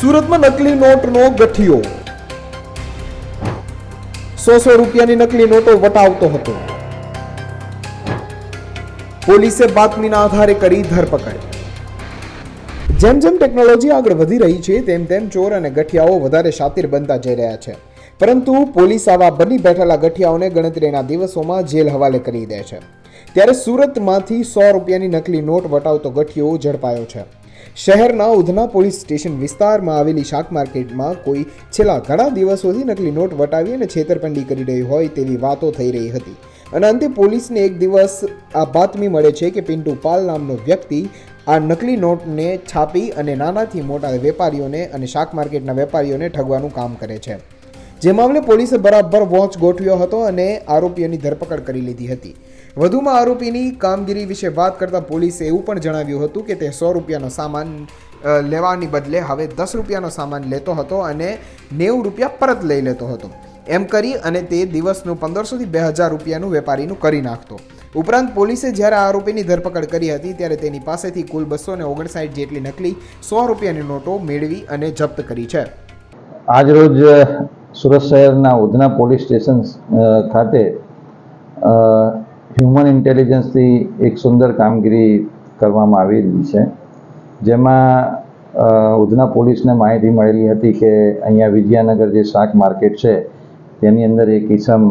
સુરતમાં નકલી નોટનો ગઠિયો. સો સો રૂપિયાની નકલી નોટો વટાવતો હતો. પોલીસે બાતમીના આધારે કરી ધરપકડ. જેમ જેમ ટેકનોલોજી આગળ વધી રહી છે, તેમ તેમ ચોર અને ગઠિયાઓ વધારે શાતિર બનતા જઈ રહ્યા છે. પરંતુ પોલીસ આવા બની બેઠેલા ગઠિયાઓને ગણતરીના દિવસોમાં જેલ હવાલે કરી દે છે. ત્યારે સુરતમાંથી સો રૂપિયાની નકલી નોટ વટાવતો ગઠિયો ઝડપાયો છે. શહેરના ઉધના પોલીસ સ્ટેશન વિસ્તારમાં આવેલી શાક માર્કેટમાં કોઈ છેલ્લા ઘણા દિવસોથી નકલી નોટ વટાવી અને છેતરપિંડી કરી રહી હોય તેવી વાતો થઈ રહી હતી. અને અંતે પોલીસને એક દિવસ આ બાતમી મળે છે કે પિન્ટુ પાલ નામનો વ્યક્તિ આ નકલી નોટને છાપી અને નાનાથી મોટા વેપારીઓને અને શાક માર્કેટના વેપારીઓને ઠગવાનું કામ કરે છે. જે મામલે પોલીસે બરાબર વોચ ગોઠવ્યો હતો અને આરોપીઓની ધરપકડ કરી લીધી હતી. વધુમાં આરોપીની કામગીરી વિશે વાત કરતા પોલીસે એવું પણ જણાવ્યું હતું કે તે સો રૂપિયાનો સામાન લેવાની બદલે હવે દસ રૂપિયાનો સામાન લેતો હતો અને નેવું રૂપિયા પરત લઈ લેતો હતો. એમ કરી અને તે દિવસનું પંદરસોથી બે હજાર રૂપિયાનું વેપારીનું કરી નાખતો. ઉપરાંત પોલીસે જ્યારે આરોપીની ધરપકડ કરી હતી ત્યારે તેની પાસેથી કુલ બસો ને ઓગણસાઠ જેટલી નકલી સો રૂપિયાની નોટો મેળવી અને જપ્ત કરી છે. આજરોજ સુરત શહેરના ઉધના પોલીસ સ્ટેશન ખાતે હ્યુમન ઇન્ટેલિજન્સથી એક સુંદર કામગીરી કરવામાં આવી રહી છે. જેમાં ઉધના પોલીસને માહિતી મળેલી હતી કે અહીંયા વિજયાનગર જે શાક માર્કેટ છે, તેની અંદર એક ઇસમ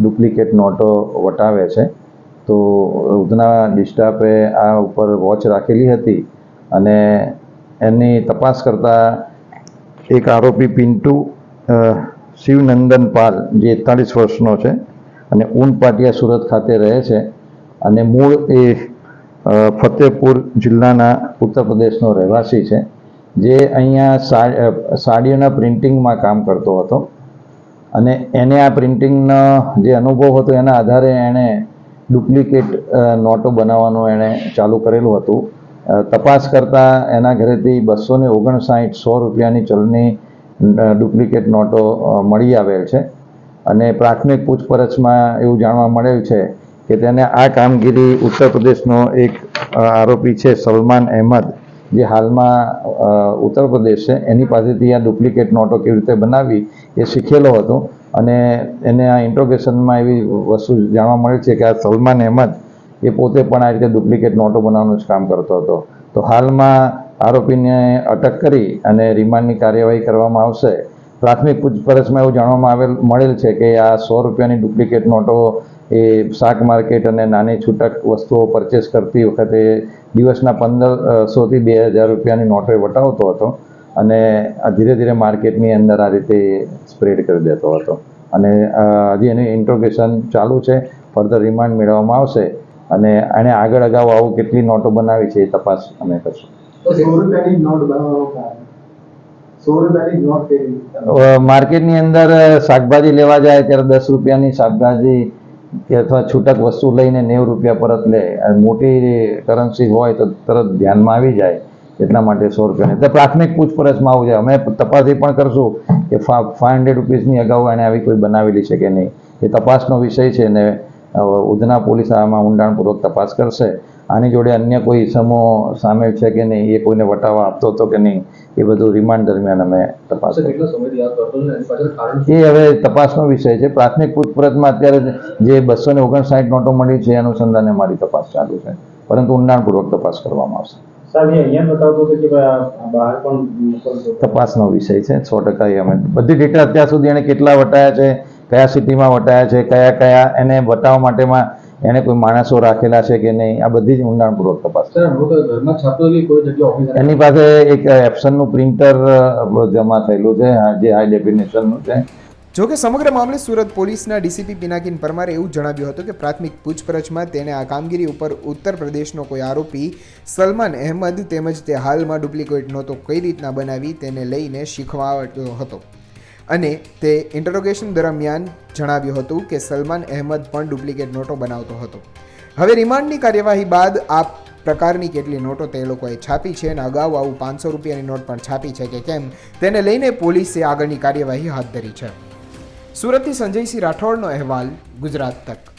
ડુપ્લિકેટ નોટો વટાવે છે. તો, ઉધના ડિસ્ટાફે આ ઉપર વોચ રાખેલી હતી અને એની તપાસ કરતાં એક આરોપી પિન્ટુ શિવનંદન પાલ, જે એકતાળીસ વર્ષનો છે અને ઊન પાટિયા સુરત ખાતે રહે છે. અને મૂળ એ ફતેપુર જિલ્લાના ઉત્તર પ્રદેશનો રહેવાસી છે, જે અહીંયા સાડીઓના પ્રિન્ટિંગમાં કામ કરતો હતો. અને એને આ પ્રિન્ટિંગનો જે અનુભવ હતો, એના આધારે એણે ડુપ્લિકેટ નોટો બનાવવાનું એણે ચાલુ કરેલું હતું. તપાસ કરતાં એના ઘરેથી બસો ને ઓગણસાઠ સો રૂપિયાની ચલણી ડુપ્લિકેટ નોટો મળી આવેલ છે. અને પ્રાથમિક પૂછપરછમાં એવું જાણવા મળેલ છે કે તેને આ કામગીરી ઉત્તર પ્રદેશનો એક આરોપી છે સલમાન અહેમદ, જે હાલમાં ઉત્તર પ્રદેશ છે. એની પાસેથી આ ડુપ્લિકેટ નોટો કેવી રીતે બનાવી એ શીખેલો હતો અને એને આ ઇન્ટ્રોગેશનમાં એવી વસ્તુ જાણવા મળે છે કે આ સલમાન અહેમદ એ પોતે પણ આ રીતે ડુપ્લિકેટ નોટો બનાવવાનું જ કામ કરતો હતો. તો હાલમાં આરોપીને અટક કરી અને રિમાન્ડની કાર્યવાહી કરવામાં આવશે. પ્રાથમિક પૂછપરછમાં એવું જાણવામાં આવેલ, મળેલ છે કે આ સો રૂપિયાની ડુપ્લિકેટ નોટો એ શાક માર્કેટ અને નાની છૂટક વસ્તુઓ પરચેસ કરતી વખતે દિવસના પંદરસોથી બે હજાર રૂપિયાની નોટો વટાવતો હતો અને ધીરે ધીરે માર્કેટની અંદર આ રીતે સ્પ્રેડ કરી દેતો હતો. અને હજી એનું ઇન્ટ્રોગેશન ચાલુ છે, ફર્ધર રિમાન્ડ મેળવવામાં આવશે અને એણે આગળ અગાઉ આવું કેટલી નોટો બનાવી છે એ તપાસ અમે કરશું કારણ સો રૂપિયાની નોટ કેવી અ, માર્કેટની અંદર શાકભાજી લેવા જાય ત્યારે દસ રૂપિયાની શાકભાજી અથવા છૂટક વસ્તુ લઈને નેવું રૂપિયા પરત લે. મોટી કરન્સી હોય તો તરત ધ્યાનમાં આવી જાય એટલા માટે સો રૂપિયાની તો પ્રાથમિક પૂછપરછમાં આવું જાય. અમે તપાસ એ પણ કરશું કે ફાઈવ હંડ્રેડ રૂપીસની અગાઉ એને આવી કોઈ બનાવેલી છે કે નહીં. એ તપાસનો વિષય છે ને ઉધના પોલીસ આમાં ઊંડાણપૂર્વક તપાસ કરશે. આની જોડે અન્ય કોઈ ઇસમો સામેલ છે કે નહીં એ કોઈને વટાવા આપતો હતો કે નહીં એ બધું રિમાન્ડ દરમિયાન અમે તપાસ એ હવે તપાસનો વિષય છે. પ્રાથમિક પૂછપરછમાં અત્યારે જે બસો ને ઓગણસાઠ નોટો મળી છે એ અનુસંધાને મારી તપાસ ચાલુ છે. પરંતુ ઊંડાણપૂર્વક તપાસ કરવામાં આવશે. તપાસનો વિષય છે. સો ટકા એ અમે બધી ડેટા અત્યાર સુધી એને કેટલા વટાયા છે કયા સિટીમાં વટાયા છે કયા કયા એને વટાવવા માટેમાં એને કોઈ માણસો રાખેલા છે કે નહીં આ બધી જ ઊંડાણપૂર્વક તપાસ એની પાસે એક એપ્સનનું પ્રિન્ટર જમા થયેલું છે જે હાઈ ડેફિનેશનનું છે. જો કે સમગ્ર મામલે સુરત પોલીસના ડીસીપી પિનાકીન પરમારે એવું જણાવ્યું હતું કે પ્રાથમિક પૂછપરછમાં તેણે આ કામગીરી ઉપર ઉત્તર પ્રદેશનો કોઈ આરોપી સલમાન અહેમદ તેમજ તે હાલમાં ડુપ્લિકેટ નહોતો કઈ રીતના બનાવી તેને લઈને શીખવાડ્યો હતો. અને તે ઇન્ટરોગેશન દરમિયાન જણાવ્યું હતું કે સલમાન અહેમદ પણ ડુપ્લિકેટ નોટો બનાવતો હતો. હવે રિમાન્ડની કાર્યવાહી બાદ આ પ્રકારની કેટલી નોટો તે લોકોએ છાપી છે અને અગાઉ આવું પાંચસો રૂપિયાની નોટ પણ છાપી છે કે કેમ તેને લઈને પોલીસે આગળની કાર્યવાહી હાથ ધરી છે. સુરતથી સંજયસિંહ રાઠોડનો અહેવાલ ગુજરાત તક.